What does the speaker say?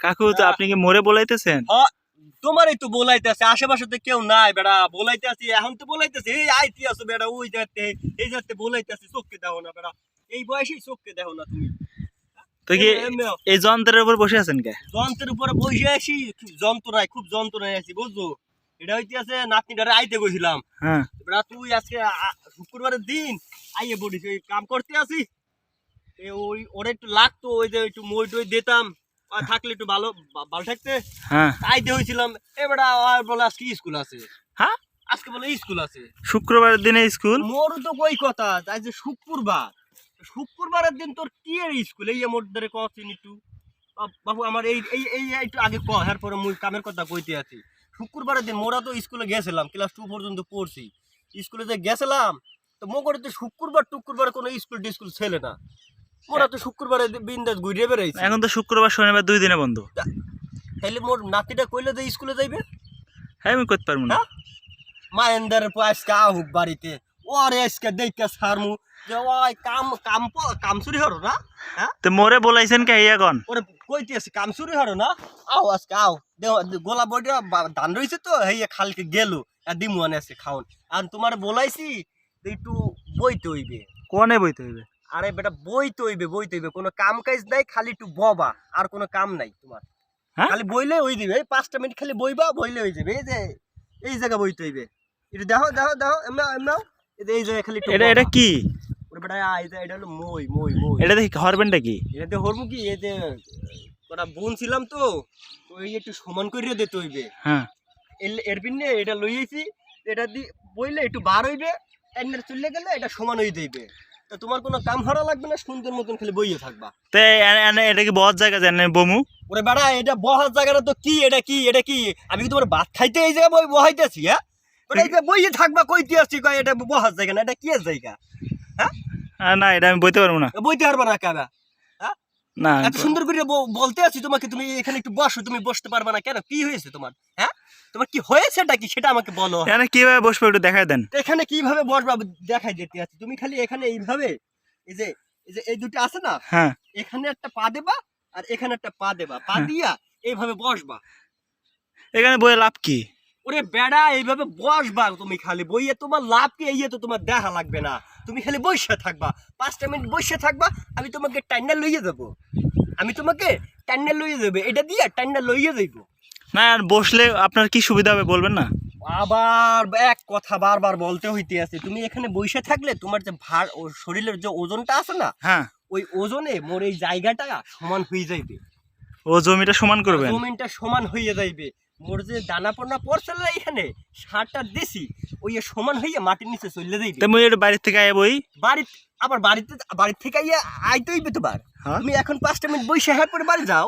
কাকু তো আপনি কি মরে বলাইতেছেন? তোমারই তো বলাইতেছে আশেপাশে তো কেউ নাই বেড়া বলাইতেছি এখন তো বলাইতেছি এই আইতি আছো বেড়া ওই যাতে এই যাতে বলাইতেছি চোখকে দেখো না বেড়া এই বয়সেই চোখকে দেখো না তুমি। তো কি। এই যন্ত্রের উপর বসে আছেন কে? যন্ত্রের উপরে বসে আসি খুব যন্ত্রণায় খুব যন্ত্রণায় আছি বুঝছ? এটা হইতে আছে নাতনিটারে আইতে গেছিলাম হ্যাঁ। তুই আজকে শুক্রবারের দিন আইয়ে ওই কাম করতে আসি ওই ওরা একটু লাগতো ওই যে একটু মই টই দিতাম থাকলে একটু ভালো ভালো থাকতে। হ্যাঁ। আইতে হয়েছিলাম এবার আর বলে আজকে স্কুল আছে। হ্যাঁ? আজকে বলে স্কুল আছে। শুক্রবারের দিনে স্কুল? মোর তো কই কথা আজ যে শুক্রবার। শুক্রবারের দিন তোর কি এর স্কুল? এই মোর ধরে কছিন একটু। বাবু আমার এই এই এই একটু আগে ক এরপরে মুই কামের কথা কইতে আছি। শুক্রবারের দিন মোরা তো স্কুলে গেছিলাম ক্লাস টু পর্যন্ত পড়ছি। স্কুলে যে গেছিলাম তো মোগরে তো শুক্রবার টুক্রবার কোনো স্কুল টিস্কুল ছেলে না। মোরা তো শুক্রবারে বিন্দাস ঘুরিয়ে বেড়াইছি। এখন তো শুক্রবার শনিবার দুই দিনে বন্ধ। তাইলে মোর নাতিটা কইলে যে স্কুলে যাইবে? হ্যাঁ আমি করতে পারব না। হ্যাঁ? মায়েন্দার আজকে আহুক বাড়িতে। ও আরে আজকে দেখতে সারমু যে ওই কাম কাম কাম চুরি হরো না? হ্যাঁ? তো মরে বলাইছেন কে এখন ওরে কইতে আছে কাম চুরি হরো না? আও আজকে আও। গোলা বডিয়া ধান রইছে তো হেই খালকে গেল। আর দিমু আনে আছে খাওন। আর তোমার বলাইছি একটু বইতে হইবে। কোনে বইতে হইবে? আরে বেটা বই হইবে বই হইবে কোনো কাম কাজ নাই খালি একটু ববা আর কোনো কাম নাই তোমার। হ্যাঁ? খালি বইলে ওই দিবে এই পাঁচটা মিনিট খালি বইবা বইলে হয়ে যাবে এই যে এই জায়গা বই হইবে একটু দেখো দেখো দেখো এমনা এমনা এই জায়গায় খালি এটা এটা কি? ওরে বেটা এটা এটা হলো মই মই মই। এটা দেখি হরবেনটা কি? এটাতে হরমু কি? এই যে কটা বোন ছিলাম তো ওই একটু সমান করিয়ে দে হইবে হ্যাঁ। এর পিনে এটা লইয়েছি এটা দি বইলে একটু বার হইবে এন্ডার চলে গেলে এটা সমান হয়ে যাইবে। তো তোমার কোনো কাম হারা লাগবে না? সুন্দর মতন খালি বইয়ে থাকবা। তো এটা কি বহুত জায়গা জানেন বমু? ওরে বেড়া এটা বহার জায়গাটা তো কি? এটা কি? এটা কি? আমি কি তোমার ভাত খাইতে এই জায়গায় বই বহাইতেছি হ্যাঁ? ওটা বইয়ে থাকবা কইতে আসছি কয় এটা বহার জায়গা না এটা কি জায়গা? হ্যাঁ? না এটা আমি বইতে পারব না। বইতে পারবা না কেন না এত সুন্দর করে বলতে আছি তোমাকে তুমি এখানে একটু বসো তুমি বসতে পারবে না কেন? কি হয়েছে তোমার হ্যাঁ? তোমার কি হয়েছেটা কি সেটা আমাকে বলো। এখানে কীভাবে বসবো একটু দেখাই দেন। এখানে কীভাবে বসবা দেখাই আছে তুমি খালি এখানে এইভাবে এই যে এই যে এই দুটো আছে না? হ্যাঁ। এখানে একটা পা দেবা আর এখানে একটা পা দেবা। পা হ্যাঁ। দিয়া এইভাবে বসবা। এখানে বইয়ে লাভ কি? ওরে বেড়া এইভাবে বসবা তুমি খালি। বইয়ে তোমার লাভ কি? এই তো তোমার দেখা লাগবে না। তুমি খালি বসে থাকবা। পাঁচটা মিনিট বসে থাকবা আমি তোমাকে টাইনা লইয়ে দেবো। আমি তোমাকে টাইনা লইয়ে দেবে। এটা দিয়ে টাইনা লইয়ে দেবো। না আর বসলে আপনার কি সুবিধা হবে বলবেন না? আবার এক কথা বারবার বলতে হইতে আছে তুমি এখানে বসে থাকলে তোমার যে ভার ও শরীরের যে ওজনটা আছে না হ্যাঁ। ওই ওজনে মোর এই জায়গাটা সমান হয়ে যাইবে। ও জমিটা সমান করবে জমিটা সমান হয়ে যাইবে। মোর যে দানা পড়না পড়ছে না এখানে সারটা দিছি ওই সমান হয়ে মাটির নিচে চলে যাইবে। তো মুই একটু বাড়ির থেকে আয় বই। বাড়ি আবার বাড়িতে বাড়ি থেকে আইয়া আইতে হইবে তোমার। হ্যাঁ। তুমি এখন পাঁচটা মিনিট বই শেখার পরে বাড়ি যাও।